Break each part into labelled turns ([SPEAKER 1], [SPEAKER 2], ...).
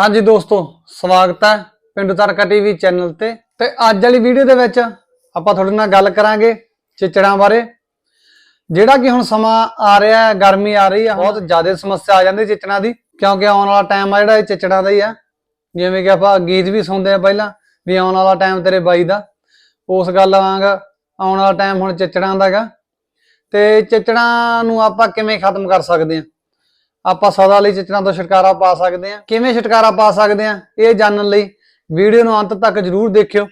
[SPEAKER 1] ਹਾਂਜੀ ਦੋਸਤੋ, ਸਵਾਗਤ ਹੈ ਪਿੰਡੂ ਤਰਕਾ ਟੀਵੀ ਚੈਨਲ ਤੇ। ਤੇ ਅੱਜ ਵਾਲੀ ਵੀਡੀਓ ਦੇ ਵਿੱਚ ਆਪਾਂ ਤੁਹਾਡੇ ਨਾਲ ਗੱਲ ਕਰਾਂਗੇ ਚਿਚੜਾਂ ਬਾਰੇ। ਜਿਹੜਾ ਕਿ ਹੁਣ ਸਮਾਂ ਆ ਰਿਹਾ ਹੈ, ਗਰਮੀ ਆ ਰਹੀ ਹੈ, ਬਹੁਤ ਜ਼ਿਆਦਾ ਸਮੱਸਿਆ ਆ ਜਾਂਦੀ ਚਿਚੜਾਂ ਦੀ, ਕਿਉਂਕਿ ਆਉਣ ਵਾਲਾ ਟਾਈਮ ਆ ਜਿਹੜਾ ਇਹ ਚਿਚੜਾਂ ਦਾ ਹੀ ਆ। ਜਿਵੇਂ ਕਿ ਆਪਾਂ ਗੀਤ ਵੀ ਸੁਣਦੇ ਆ ਪਹਿਲਾਂ, ਵੀ ਆਉਣ ਵਾਲਾ ਟਾਈਮ ਤੇਰੇ ਬਾਈ ਦਾ। ਉਸ ਗੱਲ ਵਾਂਗ ਆਉਣ ਵਾਲਾ ਟਾਈਮ ਹੁਣ ਚਿਚੜਾਂ ਦਾ ਹੈਗਾ। ਤੇ ਚਿਚੜਾਂ ਨੂੰ ਆਪਾਂ ਕਿਵੇਂ ਖਤਮ ਕਰ ਸਕਦੇ ਹਾਂ? ਆਪਾਂ ਸਦਾ ਲਈ ਚਿਚੜਾਂ ਤੋਂ ਛੁਟਕਾਰਾ ਪਾ ਸਕਦੇ ਹਾਂ। ਕਿਵੇਂ ਛੁਟਕਾਰਾ ਪਾ ਸਕਦੇ ਹਾਂ? ਇਹ ਜਾਣਨ ਲਈ ਵੀਡੀਓ ਨੂੰ ਅੰਤ ਤੱਕ ਜਰੂਰ ਦੇਖਿਓ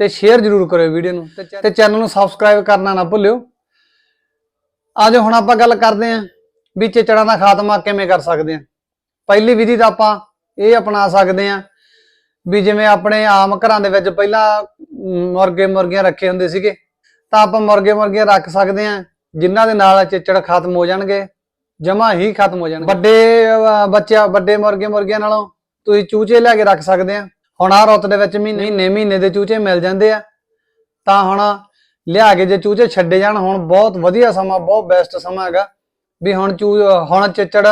[SPEAKER 1] ਤੇ ਸ਼ੇਅਰ ਜਰੂਰ ਕਰਿਓ ਵੀਡੀਓ ਨੂੰ ਤੇ ਚੈਨਲ ਨੂੰ ਸਬਸਕ੍ਰਾਈਬ ਕਰਨਾ ਨਾ ਭੁੱਲਿਓ। ਅੱਜ ਹੁਣ ਆਪਾਂ ਗੱਲ ਕਰਦੇ ਹਾਂ ਵੀ ਚਿਚੜਾਂ ਦਾ ਖਾਤਮਾ ਕਿਵੇਂ ਕਰ ਸਕਦੇ ਹਾਂ। ਪਹਿਲੀ ਵਿਧੀ ਤਾਂ ਆਪਾਂ ਇਹ ਅਪਣਾ ਸਕਦੇ ਹਾਂ ਵੀ ਜਿਵੇਂ ਆਪਣੇ ਆਮ ਘਰਾਂ ਦੇ ਵਿੱਚ ਪਹਿਲਾਂ ਮੁਰਗੇ ਮੁਰਗੀਆਂ ਰੱਖੇ ਹੁੰਦੇ ਸੀਗੇ, ਤਾਂ ਆਪਾਂ ਮੁਰਗੇ ਮੁਰਗੀਆਂ ਰੱਖ ਸਕਦੇ ਹਾਂ, ਜਿਨ੍ਹਾਂ ਦੇ ਨਾਲ ਚਿਚੜ ਖਤਮ ਹੋ ਜਾਣਗੇ। ਜਮਾ ਹੀ ਖਤਮ ਹੋ ਜਾਣਗੇ। ਵੱਡੇ ਅਹ, ਬੱਚਿਆਂ ਵੱਡੇ ਮੁਰਗੇ ਮੁਰਗੀਆਂ ਨਾਲੋਂ ਤੁਸੀਂ ਚੂਚੇ ਲਿਆ ਕੇ ਰੱਖ ਸਕਦੇ ਆ। ਹੁਣ ਆਹ ਰੁੱਤ ਦੇ ਵਿੱਚ ਮਹੀਨੇ ਮਹੀਨੇ ਮਹੀਨੇ ਦੇ ਚੂਚੇ ਮਿਲ ਜਾਂਦੇ ਆ। ਤਾਂ ਹੁਣ ਲਿਆ ਕੇ ਜੇ ਚੂਚੇ ਛੱਡੇ ਜਾਣ ਹੁਣ ਬਹੁਤ ਵਧੀਆ ਸਮਾਂ ਬਹੁਤ ਬੈਸਟ ਸਮਾਂ ਹੈਗਾ। ਵੀ ਹੁਣ ਚੂ ਹੁਣ ਚਿਚੜ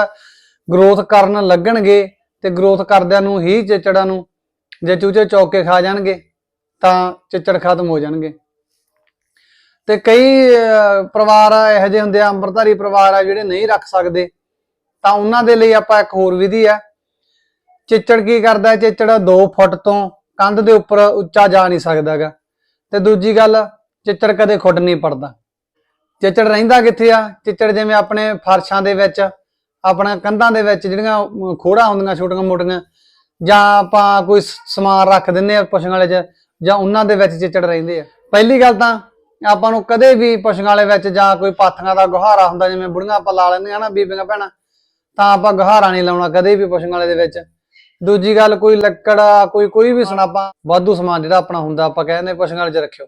[SPEAKER 1] ਗਰੋਥ ਕਰਨ ਲੱਗਣਗੇ ਤੇ ਗਰੋਥ ਕਰਦਿਆਂ ਨੂੰ ਹੀ ਚਿਚੜਾਂ ਨੂੰ ਜੇ ਚੂਚੇ ਚੌਕੇ ਖਾ ਜਾਣਗੇ ਤਾਂ ਚਿੱਚੜ ਖਤਮ ਹੋ ਜਾਣਗੇ। ਤੇ ਕਈ ਪਰਿਵਾਰ ਇਹੋ ਜਿਹੇ ਹੁੰਦੇ ਆ ਅੰਮ੍ਰਿਤਧਾਰੀ ਪਰਿਵਾਰ ਆ ਜਿਹੜੇ ਨਹੀਂ ਰੱਖ ਸਕਦੇ ਤਾਂ ਉਹਨਾਂ ਦੇ ਲਈ ਆਪਾਂ ਇੱਕ ਹੋਰ ਵਿਧੀ ਆ। ਚਿੱਚੜ ਕੀ ਕਰਦਾ ਹੈ? ਚਿੱਚੜ 2 ਫੁੱਟ ਤੋਂ ਕੰਧ ਦੇ ਉੱਪਰ ਉੱਚਾ ਜਾ ਨਹੀਂ ਸਕਦਾਗਾ ਤੇ ਦੂਜੀ ਗੱਲ ਚਿੱਚੜ ਕਦੇ ਖੁੱਡ ਨਹੀਂ ਪੜਦਾ। ਚਿੱਚੜ ਰਹਿੰਦਾ ਕਿੱਥੇ ਆ? ਚਿੱਚੜ ਜਿਵੇਂ ਆਪਣੇ ਫਰਸ਼ਾਂ ਦੇ ਵਿੱਚ ਆਪਣਾ ਕੰਧਾਂ ਦੇ ਵਿੱਚ ਜਿਹੜੀਆਂ ਅਮ, ਹੁੰਦੀਆਂ ਛੋਟੀਆਂ ਮੋਟੀਆਂ ਜਾਂ ਆਪਾਂ ਕੋਈ ਸਮਾਨ ਰੱਖ ਦਿੰਨੇ ਆ ਪਸ਼ੂਆਂ ਵਾਲੇ 'ਚ ਜਾਂ ਉਹਨਾਂ ਦੇ ਵਿੱਚ ਚਿੱਚੜ ਰਹਿੰਦੇ ਆ। ਪਹਿਲੀ ਗੱਲ ਤਾਂ ਆਪਾਂ ਨੂੰ ਕਦੇ ਵੀ ਪਸ਼ੂਆਂ ਵਾਲੇ ਵਿੱਚ ਜਾਂ ਕੋਈ ਪਾਥੀਆਂ ਦਾ ਗੁਹਾਰਾ ਹੁੰਦਾ, ਜਿਵੇਂ ਬੁੜੀਆਂ ਆਪਾਂ ਲਾ ਲੈਂਦੀਆਂ ਨਾ ਬੀਬੀਆਂ ਭੈਣਾਂ, ਤਾਂ ਆਪਾਂ ਗੁਹਾਰਾ ਨਹੀਂ ਲਾਉਣਾ ਕਦੇ ਵੀ ਪਸ਼ੂਆਂ ਵਾਲੇ ਦੇ ਵਿੱਚ। ਦੂਜੀ ਗੱਲ, ਕੋਈ ਲੱਕੜ, ਕੋਈ ਕੋਈ ਵੀ ਸਨਾਪਾ ਵਾਧੂ ਸਮਾਨ ਜਿਹੜਾ ਆਪਣਾ ਹੁੰਦਾ, ਆਪਾਂ ਕਹਿੰਦੇ ਪਸ਼ੂਆਂ ਵਾਲੇ 'ਚ ਰੱਖਿਓ।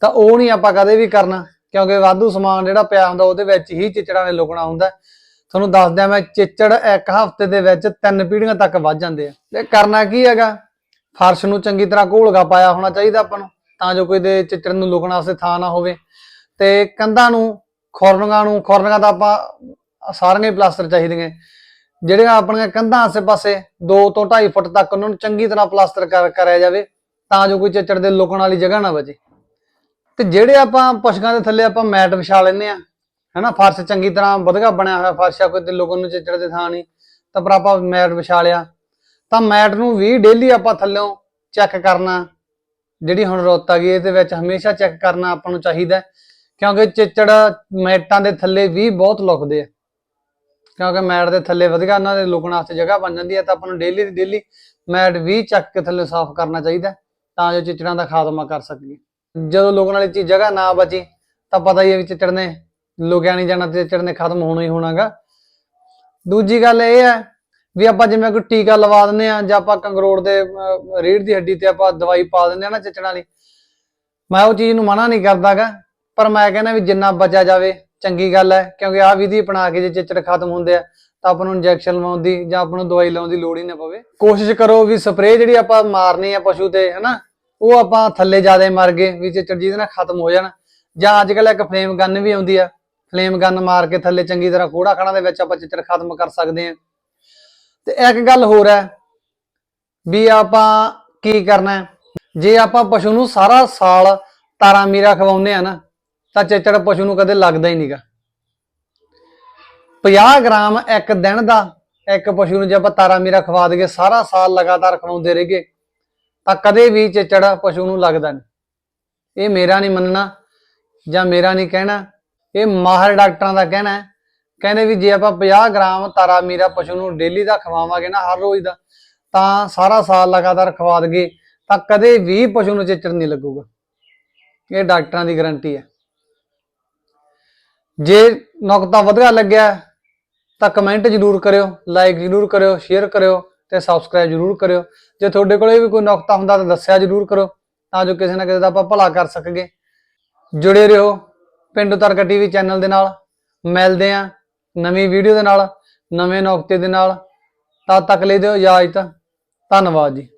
[SPEAKER 1] ਤਾਂ ਉਹ ਨਹੀਂ ਆਪਾਂ ਕਦੇ ਵੀ ਕਰਨਾ, ਕਿਉਂਕਿ ਵਾਧੂ ਸਮਾਨ ਜਿਹੜਾ ਪਿਆ ਹੁੰਦਾ, ਉਹਦੇ ਵਿੱਚ ਹੀ ਚਿਚੜਾਂ ਨੇ ਲੁਕਣਾ ਹੁੰਦਾ। ਤੁਹਾਨੂੰ ਦੱਸ ਦਿਆਂ ਮੈਂ, ਚਿਚੜ ਇੱਕ ਹਫ਼ਤੇ ਦੇ ਵਿੱਚ ਤਿੰਨ ਪੀੜੀਆਂ ਤੱਕ ਵੱਧ ਜਾਂਦੇ ਆ। ਤੇ ਕਰਨਾ ਕੀ ਹੈਗਾ? ਫਰਸ਼ ਨੂੰ ਚੰਗੀ ਤਰ੍ਹਾਂ ਘੋਲਗਾ ਪਾਇਆ ਹੋਣਾ ਚਾਹੀਦਾ ਆਪਾਂ ਨੂੰ। ਤਾਂ ਜੋ ਕੋਈ ਦੇ ਚਿਚੜ ਨੂੰ ਲੁਕਣ ਵਾਸਤੇ ਥਾਂ ਨਾ ਹੋਵੇ। ਤੇ ਕੰਧਾਂ ਨੂੰ ਖੁਰਨਗਾ ਨੂੰ ਖੁਰਨਗਾ ਤਾਂ ਆਪਾਂ ਸਾਰੀਆਂ ਹੀ ਪਲਾਸਟਰ ਚਾਹੀਦੀਆਂ। ਜਿਹੜੀਆਂ ਆਪਣੀਆਂ ਕੰਧਾਂ ਆਸੇ-ਪਾਸੇ 2 ਤੋਂ 2.5 ਫੁੱਟ ਤੱਕ ਉਹਨਾਂ ਨੂੰ ਚੰਗੀ ਤਰ੍ਹਾਂ ਪਲਾਸਟਰ ਕਰ, ਕਰਿਆ ਜਾਵੇ ਤਾਂ ਜੋ ਕੋਈ ਚਿਚੜ ਦੇ ਲੁਕਣ ਵਾਲੀ ਜਗ੍ਹਾ ਨਾ ਬਚੇ। ਤੇ ਜਿਹੜੇ ਆਪਾਂ ਪਸ਼ਕਾਂ ਦੇ ਥੱਲੇ ਆਪਾਂ ਮੈਟ ਵਿਛਾ ਲੈਂਦੇ ਆ ਹੈਨਾ, ਫਰਸ਼ ਚੰਗੀ ਤਰ੍ਹਾਂ ਵਧਗਾ ਬਣਿਆ ਹੋਇਆ ਫਰਸ਼ ਆ, ਕੋਈ ਤੇ ਲੁਕਣ ਨੂੰ ਚਿਚੜ ਦੇ ਥਾਂ ਨਹੀਂ, ਤਾਂ ਪਰ ਆਪਾਂ ਮੈਟ ਵਿਛਾ ਲਿਆ। ਤਾਂ ਮੈਟ ਨੂੰ ਵੀ ਡੇਲੀ ਆਪਾਂ ਥੱਲਿਓਂ ਚੈੱਕ ਕਰਨਾ ਜਿਹੜੀ ਹੁਣ ਰੁੱਤ ਆ ਗਈ ਇਹਦੇ ਵਿੱਚ ਹਮੇਸ਼ਾ ਚੈੱਕ ਕਰਨਾ ਆਪਾਂ ਨੂੰ ਚਾਹੀਦਾ ਹੈ, ਕਿਉਂਕਿ ਚਿੱਚੜ ਮੈਟਾਂ ਦੇ ਥੱਲੇ ਵੀ ਬਹੁਤ ਲੁਕਦੇ ਆ। ਕਿਉਂਕਿ ਮੈਟ ਦੇ ਥੱਲੇ ਵਧੀਆ ਉਹਨਾਂ ਦੇ ਲੁਕਣ ਵਾਸਤੇ ਜਗ੍ਹਾ ਬਣ ਜਾਂਦੀ ਹੈ ਤਾਂ ਆਪਾਂ ਨੂੰ ਡੇਲੀ ਦੀ ਡੇਲੀ ਮੈਟ ਵੀ ਚੱਕ ਕੇ ਥੱਲੇ ਸਾਫ਼ ਕਰਨਾ ਚਾਹੀਦਾ ਤਾਂ ਜੋ ਚਿੱਚੜਾਂ ਦਾ ਖਾਤਮਾ ਕਰ ਸਕੀਏ। ਜਦੋਂ ਲੁਕਣ ਵਾਲੀ ਚੀਜ਼ ਜਗ੍ਹਾ ਨਾ ਬਚੀ ਤਾਂ ਪਤਾ ਹੀ ਹੈ ਵੀ ਚਿੱਚੜ ਨੇ ਲੁਕਿਆ ਨਹੀਂ ਜਾਣਾ ਤੇ ਚਿੱਚੜ ਨੇ ਖਤਮ ਹੋਣਾ ਹੀ ਹੋਣਾਗਾ। ਦੂਜੀ ਗੱਲ ਇਹ ਹੈ ਵੀ ਆਪਾਂ ਜਿਵੇਂ ਕੋਈ ਟੀਕਾ ਲਵਾ ਦਿੰਦੇ ਆ ਜਾਂ ਆਪਾਂ ਕੰਗਰੋੜ ਦੇ ਰੀੜ ਦੀ ਹੱਡੀ ਤੇ ਆਪਾਂ ਦਵਾਈ ਪਾ ਦਿੰਦੇ ਆ ਨਾ ਚਿੱਚੜਾਂ ਵਾਲੀ ਮੈਂ ਉਹ ਚੀਜ਼ ਨੂੰ ਮਨਾ ਨਹੀਂ ਕਰਦਾਗਾ, ਪਰ ਮੈਂ ਕਹਿੰਦਾ ਵੀ ਜਿੰਨਾ ਬਚਿਆ ਜਾਵੇ, ਚੰਗੀ ਗੱਲ ਹੈ, ਕਿਉਂਕਿ ਆਹ ਵਿਧੀ ਅਪਣਾ ਕੇ ਜੇ ਚਿੱਚੜ ਖਤਮ ਹੁੰਦੇ ਆ, ਤਾਂ ਆਪਾਂ ਨੂੰ ਇੰਜੈਕਸ਼ਨ ਲਵਾਉਣ ਦੀ ਜਾਂ ਆਪਾਂ ਨੂੰ ਦਵਾਈ ਲਾਉਣ ਦੀ ਲੋੜ ਹੀ ਨਾ ਪਵੇ। ਕੋਸ਼ਿਸ਼ ਕਰੋ ਵੀ ਸਪਰੇਅ ਜਿਹੜੀ ਆਪਾਂ ਮਾਰਨੀ ਆ ਪਸ਼ੂ ਤੇ, ਹਨਾ, ਉਹ ਆਪਾਂ ਥੱਲੇ ਜ਼ਿਆਦਾ ਮਰ ਗਏ, ਵੀ ਚਿੱਚੜ ਜਿਹਦੇ ਨਾਲ ਖਤਮ ਹੋ ਜਾਣ। ਜਾਂ ਅੱਜ ਕੱਲ ਇੱਕ ਫਲੇਮ ਗਨ ਵੀ ਆਉਂਦੀ ਆ, ਫਲੇਮ ਗਨ ਮਾਰ ਕੇ ਥੱਲੇ ਚੰਗੀ ਤਰ੍ਹਾਂ ਖੋੜਾ ਖਾਣਾ ਦੇ ਵਿੱਚ ਆਪਾਂ ਚਿੱਚੜ ਖਤਮ ਕਰ ਸਕਦੇ ਆ ਤੇ ਇੱਕ ਗੱਲ ਹੋਰ ਹੈ ਵੀ ਆਪਾਂ ਕੀ ਕਰਨਾ ਜੇ ਆਪਾਂ ਪਸ਼ੂ ਨੂੰ ਸਾਰਾ ਸਾਲ ਤਾਰਾ ਮੀਰਾ ਖਵਾਉਂਦੇ ਆ ਨਾ, ਤਾਂ ਚਿੱਚੜ ਪਸ਼ੂ ਨੂੰ ਕਦੇ ਲੱਗਦਾ ਹੀ ਨਹੀਂਗਾ 50 ਗ੍ਰਾਮ ਇੱਕ ਦਿਨ ਦਾ ਇੱਕ ਪਸ਼ੂ ਨੂੰ ਜੇ ਆਪਾਂ ਤਾਰਾ ਮੀਰਾ ਖਵਾ ਦਈਏ, ਸਾਰਾ ਸਾਲ ਲਗਾਤਾਰ ਖਵਾਉਂਦੇ ਰਹੀਏ, ਤਾਂ ਕਦੇ ਵੀ ਚਿੱਚੜ ਪਸ਼ੂ ਨੂੰ ਲੱਗਦਾ ਨਹੀਂ। ਇਹ ਮੇਰਾ ਨਹੀਂ ਮੰਨਣਾ ਜਾਂ ਮੇਰਾ ਨਹੀਂ ਕਹਿਣਾ, ਇਹ ਮਾਹਰ ਡਾਕਟਰਾਂ ਦਾ ਕਹਿਣਾ ਹੈ ਕਹਿੰਦੇ ਵੀ ਜੇ ਆਪਾਂ 50 ਗ੍ਰਾਮ ਤਾਰਾ ਮੀਰਾ ਪਸ਼ੂ ਨੂੰ ਡੇਲੀ ਦਾ ਖਵਾਵਾਂਗੇ ਨਾ ਹਰ ਰੋਜ਼ ਦਾ, ਤਾਂ ਸਾਰਾ ਸਾਲ ਲਗਾਤਾਰ ਖਵਾ ਦਈਏ ਤਾਂ ਕਦੇ ਵੀ ਪਸ਼ੂ ਨੂੰ ਚਿੱਚੜ ਨਹੀਂ ਲੱਗੂਗਾ। ਇਹ ਡਾਕਟਰਾਂ ਦੀ ਗਾਰੰਟੀ ਹੈ। ਜੇ ਨੁਕਤਾ ਵਧੀਆ ਲੱਗਿਆ, ਤਾਂ ਕਮੈਂਟ ਜ਼ਰੂਰ ਕਰਿਓ, ਲਾਈਕ ਜ਼ਰੂਰ ਕਰਿਓ, ਸ਼ੇਅਰ ਕਰਿਓ ਤੇ ਸਬਸਕ੍ਰਾਈਬ ਜ਼ਰੂਰ ਕਰਿਓ। ਜੇ ਤੁਹਾਡੇ ਕੋਲੇ ਵੀ ਕੋਈ ਨੁਕਤਾ ਹੁੰਦਾ ਤਾਂ ਦੱਸਿਆ ਜ਼ਰੂਰ ਕਰੋ, ਤਾਂ ਜੋ ਕਿਸੇ ਨਾ ਕਿਸੇ ਦਾ ਆਪਾਂ ਭਲਾ ਕਰ ਸਕੀਏ। ਜੁੜੇ ਰਹੋ ਪਿੰਡੂ ਤਰਕਾ ਟੀਵੀ ਚੈਨਲ ਦੇ ਨਾਲ। ਮਿਲਦੇ ਆਂ ਨਵੀਂ ਵੀਡੀਓ ਦੇ ਨਾਲ, ਨਵੇਂ ਨੁਕਤੇ ਦੇ ਨਾਲ, ਤਦ ਤੱਕ ਲਈ ਦਿਓ ਇਜਾਜ਼ਤ। ਧੰਨਵਾਦ ਜੀ।